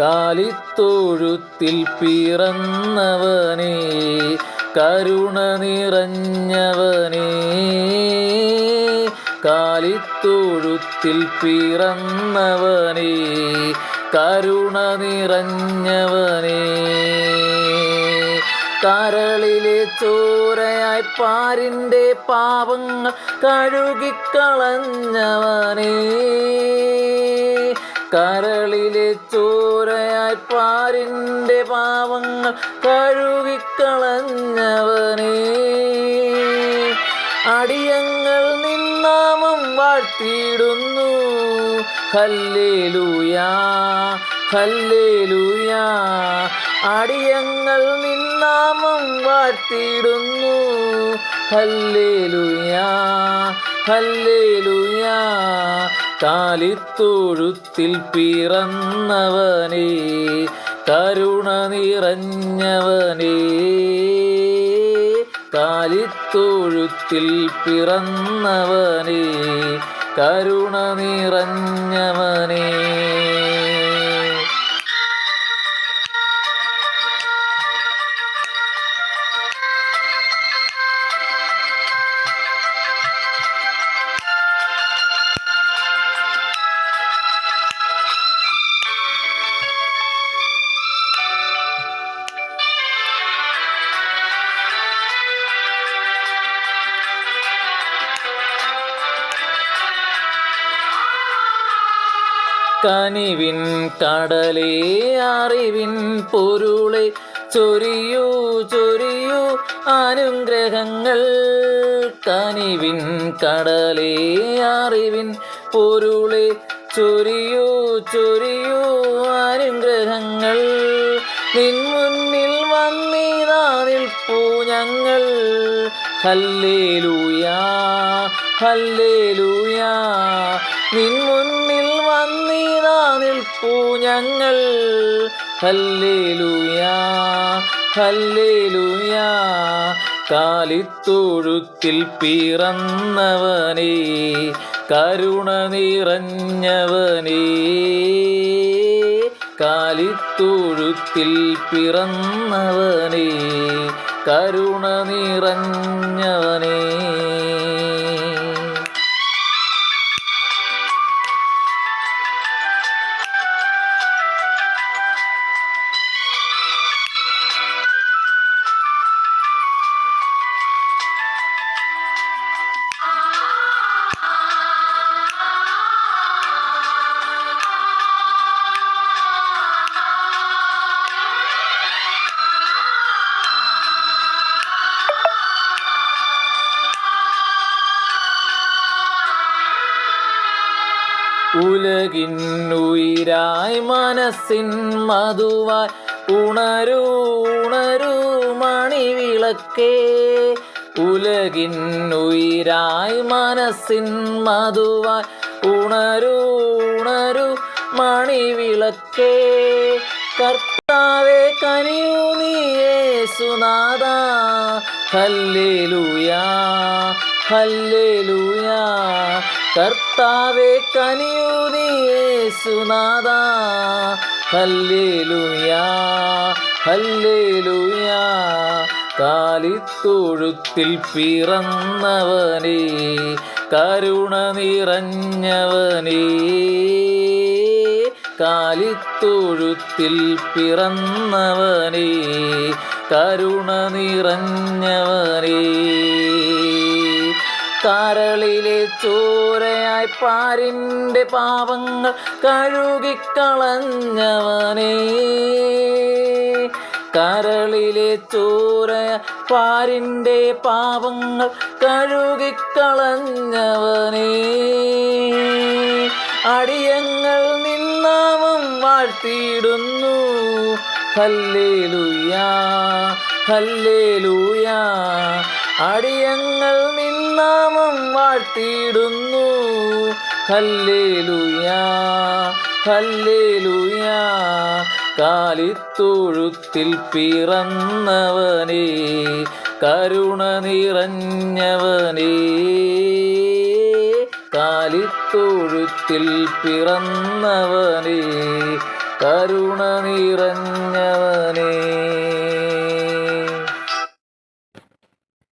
കാലിത്തൊഴുത്തിൽ പിറന്നവനേ കരുണ നിറഞ്ഞവനേ. കാലിത്തൊഴുത്തിൽ പിറന്നവനേ കരുണ നിറഞ്ഞവനേ. കരളിലെ ചോരയായി പാരിന്റെ പാപങ്ങൾ കഴുകിക്കളഞ്ഞവനേ. കരളിലെ ചോരയായി പാരിന്റെ പാവങ്ങൾ കഴുകിക്കളഞ്ഞവനേ. അടിയങ്ങൾ നിന്നാമം വാഴ്ത്തിയിടുന്നു. ഹല്ലേലൂയാ ഹല്ലേലൂയാ. അടിയങ്ങൾ നിന്നാമം വാഴ്ത്തിയിടുന്നു. ഹല്ലേലൂയാ ഹല്ലേലൂയാ. കാലിത്തൊഴുത്തിൽ പിറന്നവനേ കരുണ നിറഞ്ഞവനേ. താലിത്തൊഴുത്തിൽ പിറന്നവനേ കരുണ നിറഞ്ഞവനേ. കനിവിൻ കടലേ അറിവിൻ പൊരുളെ. ചൊരിയൂ ചൊരിയൂ അനുഗ്രഹങ്ങൾ. കനിവിൻ കടലേ അറിവിൻ പൊരുളെ. ചൊരിയൂ ചൊരിയൂ അനുഗ്രഹങ്ങൾ. നിൻ മുന്നിൽ വന്നിതാ നിൽപ്പൂ ഞങ്ങൾ. ഹല്ലേലൂയാ ഹല്ലേലൂയാ. നിൻ ഞങ്ങൾ. ഹല്ലേലൂയാ ഹല്ലേലൂയാ. കാലിത്തൊഴുത്തിൽ പിറന്നവനേ കരുണ നിറഞ്ഞവനേ. കാലിത്തൊഴുത്തിൽ പിറന്നവനേ കരുണ നിറഞ്ഞവനേ. ഉലകിന്നുയിരായി മനസ്സിൻ മധുവായി ഉണരൂ ഉണരൂ മണിവിളക്കേ. ഉലകിന്നുയിരായി മനസ്സിൻ മധുവായി ഉണരൂ ഉണരൂ മണിവിളക്കേ. കർത്താവേ കനിയൂ നീയേ സുനാദ ഹല്ലേലൂയാ ഹല്ലേലൂയാ. കർത്താവെ കനിയൂ നീയേ ഹല്ലേലുയാ ഹല്ലേലൂയാ ഹല്ലേലൂയാ. കാലിത്തൊഴുത്തിൽ പിറന്നവനേ കരുണ നിറഞ്ഞവനേ. കാലിത്തൊഴുത്തിൽ പിറന്നവനേ കരുണ നിറഞ്ഞവനേ. കരളിലെ ചോരയായി പാരിന്റെ പാവങ്ങൾ കഴുകിക്കളഞ്ഞവനേ. കരളിലെ ചോര പാരിന്റെ പാവങ്ങൾ കഴുകിക്കളഞ്ഞവനേ. അടിയങ്ങൾ നിന്നാമം വാഴ്ത്തിയിടുന്നു. ഹല്ലേലൂയാ ഹല്ലേലൂയാ. അടിയങ്ങൾ നിന്നാമം വാഴ്ത്തിയിടുന്നു. ഹല്ലേലൂയാ ഹല്ലേലൂയാ. കാലിത്തൊഴുത്തിൽ പിറന്നവനേ കരുണ നിറഞ്ഞവനേ. കാലിത്തൊഴുത്തിൽ പിറന്നവനേ കരുണ നിറഞ്ഞവനേ.